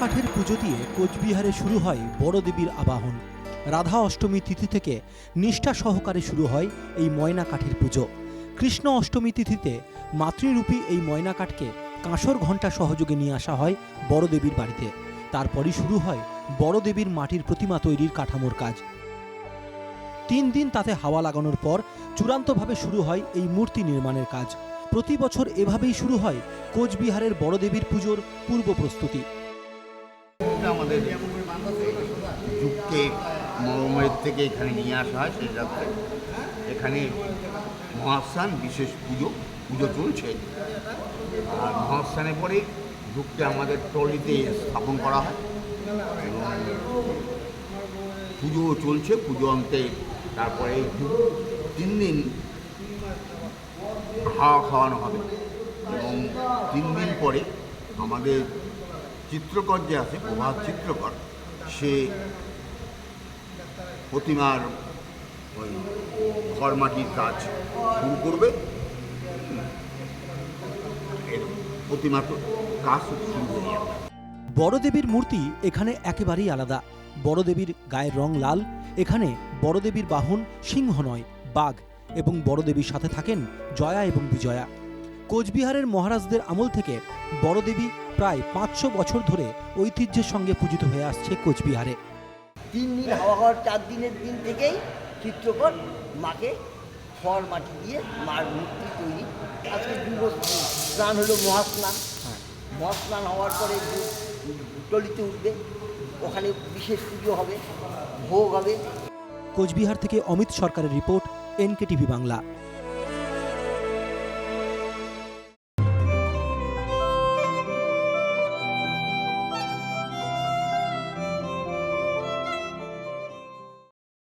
পুজো দিয়ে কোচবিহারে শুরু হয় বড় দেবীর আবাহন। রাধা অষ্টমী তিথি থেকে নিষ্ঠা সহকারে শুরু হয় এই ময়না কাঠির পুজো। কৃষ্ণ অষ্টমী তিথিতে মাতৃরূপী এই ময়না কাঠকে কাঁসর ঘণ্টা সহযোগে নিয়ে আসা হয় বড় দেবীর বাড়িতে। তারপরই শুরু হয় বড় দেবীর মাটির প্রতিমা তৈরির কাঠামোর কাজ। তিন দিন তাতে হাওয়া লাগানোর পর চূড়ান্তভাবে শুরু হয় এই মূর্তি নির্মাণের কাজ। প্রতি বছর এভাবেই শুরু হয় কোচবিহারের বড়দেবীর পুজোর পূর্ব প্রস্তুতি। এটা আমাদের যুগকে মরমের থেকে এখানে নিয়ে আসা হয় সেই যাত্রে এখানে মহাস্থান, বিশেষ পুজো পুজো চলছে। আর মহাস্থানে পরে যুগকে আমাদের ট্রলিতে স্থাপন করা হয়। এবং পুজো চলছে, পুজো অন্তে তারপরে তিন দিন হাওয়া খাওয়ানো হবে। এবং তিন দিন পরে আমাদের চিত্রকর যে আছে, প্রভাত চিত্রকর, সে প্রতিমার ওই খড়মাটির কাজ শুরু করবে। এর প্রতিমার কাজ শুরু হয়ে যাবে। বড় মূর্তি এখানে একেবারেই আলাদা। বড়দেবীর গায়ের রং লাল, এখানে বড়দেবীর বাহন সিংহ নয়, বাঘ, এবং বড়দেবীর সাথে থাকেন জয়া এবং বিজয়া। কোচবিহারের মহারাজদের আমল থেকে বড় দেবী প্রায় পাঁচশো বছর ধরে ঐতিহ্যের সঙ্গে পূজিত হয়ে আসছে কোচবিহারে। তিন দিন হাওয়া খাওয়ার চার দিনের দিন থেকেই চিত্রকর মাকে খড় মাটি দিয়ে মার মূর্তি তৈরি। আজকে যুব স্নান হলো মহাস্নান। মহাস্নান হওয়ার পরে টলিতে উঠবে ওখানে বিশেষ পুজো হবে ভোগ হবে। কোচবিহার থেকে অমিত সরকারের রিপোর্ট এনকে টিভি বাংলা।